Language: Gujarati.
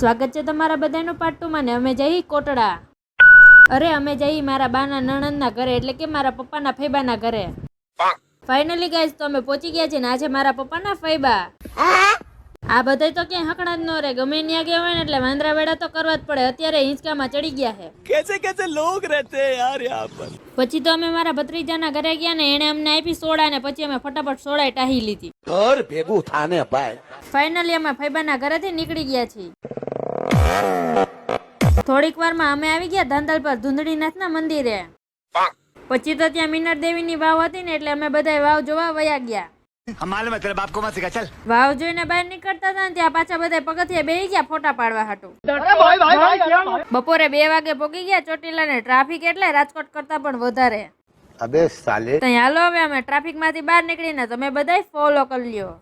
સ્વાગત છે તમારા બધાનું પાર્ટ ટુમાં ને અમે જઈ કોટડા. અરે અમે જઈ મારા બાના નણંદના ઘરે એટલે કે મારા પપ્પાના ફૈબાના ઘરે. ફાઇનલી ગાઈસ તો અમે પહોંચી ગયા છે ને આજે મારા પપ્પાના ફૈબા. આ બધા તો ક્યાંય હકણા જ ન રે ગમે ત્યાં ગયા હોય ને એટલે વાંદરા વેડા તો કરવા જ પડે અત્યારે હિંચકામાં ચડી ગયા છે. કેસે કેસે લોગ રહેતે યાર યહાં પર. પછી તો અમે મારા ભત્રીજાના ઘરે ગયા ને એણે અમને આપી સોડા ને પછી અમે ફટાફટ સોડા ટાહી લીધી. ઘર ભેગું થાને ભાઈ. ફાઇનલી અમે ફૈબાના ઘરેથી નીકળી ગયા છીએ. થોડીક વારમાં અમે આવી ગયા ધાંધલ પર ધૂંધળીનાથના મંદિરે. પછી તો ત્યાં મીનર દેવીની વાવ હતી ને એટલે અમે બધા વાવ જોવા વયા ગયા. વાવ જોઈને બહાર નીકળતા હતા ને ત્યાં પાછા બધા પગથિયા બેહી ગયા ફોટા પાડવા હાટુ. બપોરે બે વાગે પોગી ગયા ચોટીલા ને ટ્રાફિક એટલે રાજકોટ કરતા પણ વધારે. ત્યાં હાલો હવે અમે ટ્રાફિકમાંથી બહાર નીકળીને તમે બધા ફોલો કરી લ્યો.